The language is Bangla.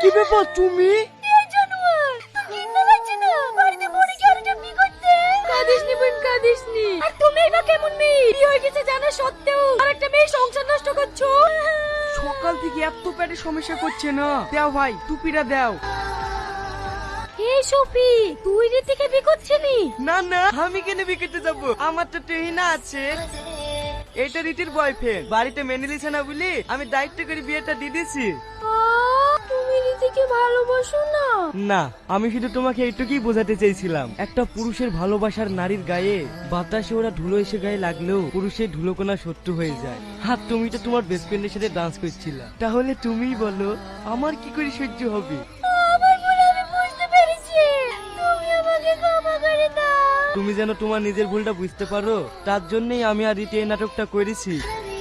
কি ব্যাপার তুমি? কাঁদিসনি বোন কাঁদিসনি। আর তুমি বা কেমন মেয়ে? বিয়ে হয়ে গেছে জানা সত্ত্বেও আরেকটা মেয়ে সংসার নষ্ট করছ? সকাল থেকে এত পেটে সমস্যা করছে না। দাও ভাই টুপিটা দাও। এই সফি তুই রীতিকে বিয়ে করছিলি? না না আমি কেন বিকেতে যাব? আমার তো ট্রেহিনা আছে। এটা রীতির বয়ফ্রেন্ড বাড়িতে মেনে নিছে না বলি আমি দায়িত্ব করে বিয়েটা দিয়ে দিয়েছি। তুমি রীতিকে ভালোবাসো না? না আমি শুধু তোমাকে এইটুকুই বোঝাতে চেয়েছিলাম। একটা পুরুষের ভালোবাসার নারীর গায়ে বাতাসে ওরা ধুলো এসে গায়ে লাগলেও পুরুষের ধুলোকোনা শত্রু হয়ে যায়। আর তুমি তো তোমার বেস্ট ফ্রেন্ডের সাথে ডান্স করছিলা। তাহলে তুমিই বলো আমার কি করে সহ্য হবে? তুমি যেন তোমার নিজের ভুলটা বুঝতে পারো তার জন্যই আমি আর এই নাটকটা করেছি।